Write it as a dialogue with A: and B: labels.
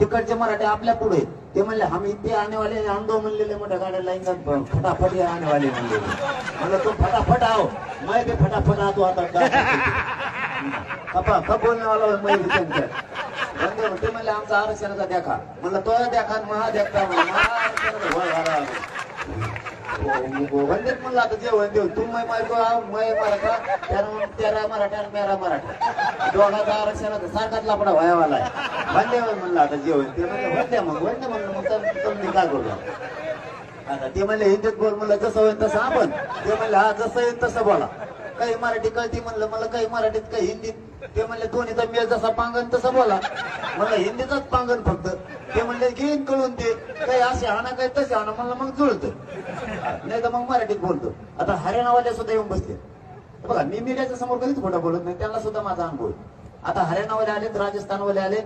A: तिकडचे मराठी आपल्या पुढे ते म्हणले हम इथे आने वाले आंदो म्हणलेले मोठ्या गाड्या लाईन फटाफट या आने वाले म्हणले. म्हणलं तू फटाफट आहो. मैं भी फटाफट आतो आता कपा कप बोलने वाला हूं मैं भी म्हणते म्हणले आमचा आरक्षणाचा देखा म्हणलं तो देखा आणि महा देखता म्हणलं महा आरक्षणाचा म्हणलं आता जेवण देऊ तू मै मायको मै मराठा त्यानं तेरा मराठा आणि मेरा मराठा दोघाचा आरक्षण होता सारखाच लापडा व्हायवाला म्हणले वंदे म्हणलं आता जेवण ते म्हणलं वंदे मग वंदे म्हणलं मग तर तुम्ही काय करू आता ते म्हणले हिंदीत बोल म्हणलं जसं होईल तसं आपण ते म्हणले हा जसं येईल तसं बोला काही मराठी कळती म्हणलं मला काही मराठीत काही हिंदीत ते म्हणले दोन्हीचा मेळ जसा पांगण तसा बोला म्हणलं हिंदीचाच पांगण फक्त ते म्हणले घेईन कळून ते काही असे आणा काही तसे आणा म्हणलं मग जुळतं नाही तर मग मराठीत बोलतो. आता हरियाणावाले सुद्धा येऊन बसले. बघा मी मीडियाच्या समोर कधीच खोटं बोलत नाही. त्यांना सुद्धा माझा अनुभव आता हरियाणावाले आलेत राजस्थानवाले आले